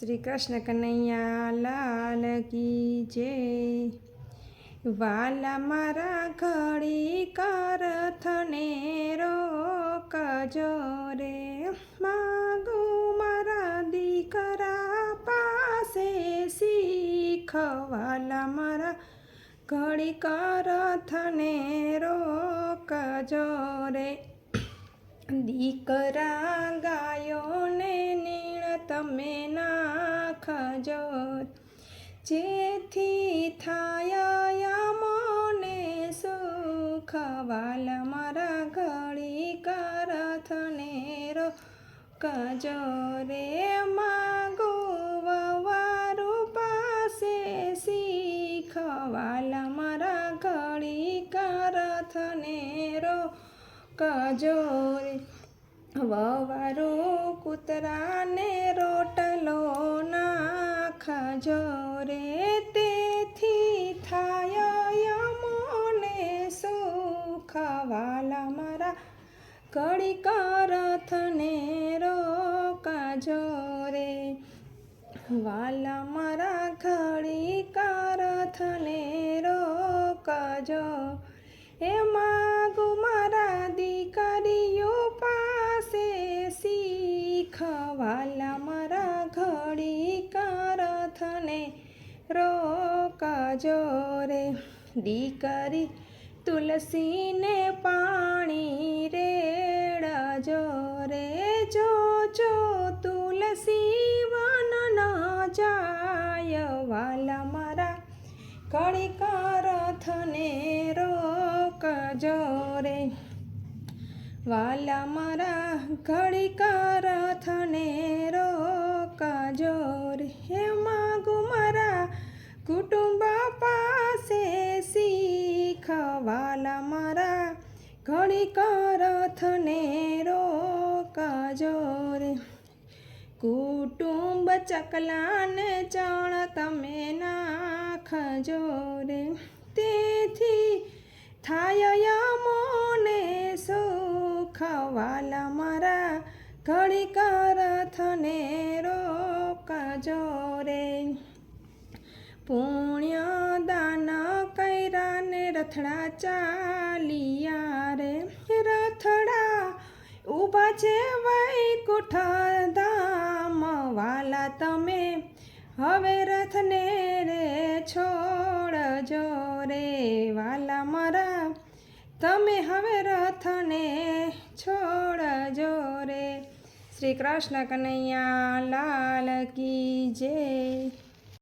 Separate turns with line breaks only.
શ્રી કૃષ્ણ કનૈયા લાલ કી જય. વાલા મારા ઘડી કર થને રો કજો રે માગો મારા દીકરા પાસે શીખ. વાલા મારા ઘડી કર થને રો કજો રે દીકરા ગાયોને નીણ તમે નાખજો જેથી થાય મને સુખવાલ મારા ઘડી કરથને રો. કજો માગો વારું પાસે શીખવાલ મારા ઘડી કરથને રો. કજો રે કૂતરાને રોટલો નાખજો રે તેથી થાય યમોને સુખવાલા મારા કડી કરથને રોકાજો રે વાલા મારા ઘડી કરથને રોકજો એ માગુ મારા દીકરીઓ પાસે શીખ વાલા મારા ઘડી કરથને રોકાજો રે. દીકરી તુલસીને પાણી રેડાજો રે. જો જો તુલસી વન ન જાય વાલા મારા. કડી કરથને રોકજો રે. વાલા મારા ઘડી કરથને રોકજો શીખ વાલા મારા ઘડી કરથને રોકજો રે. કુટુંબ ચકલાને ચણ તમે નાખજો રે. તેથી થાય મોને સુખવાલા મારા. ઘડી કરથને રોકજો રે. પુણ્ય દાન કૈરાને રથડા ચાલિયા રે. રથડા ઊભા છે વૈકુઠ ધામ વાલા તમે. હવે રથને રે છોડજો રે વાલા મારા. તમે હવે રથને છોડજો રે. શ્રી કૃષ્ણ કનૈયા લાલ કી જય.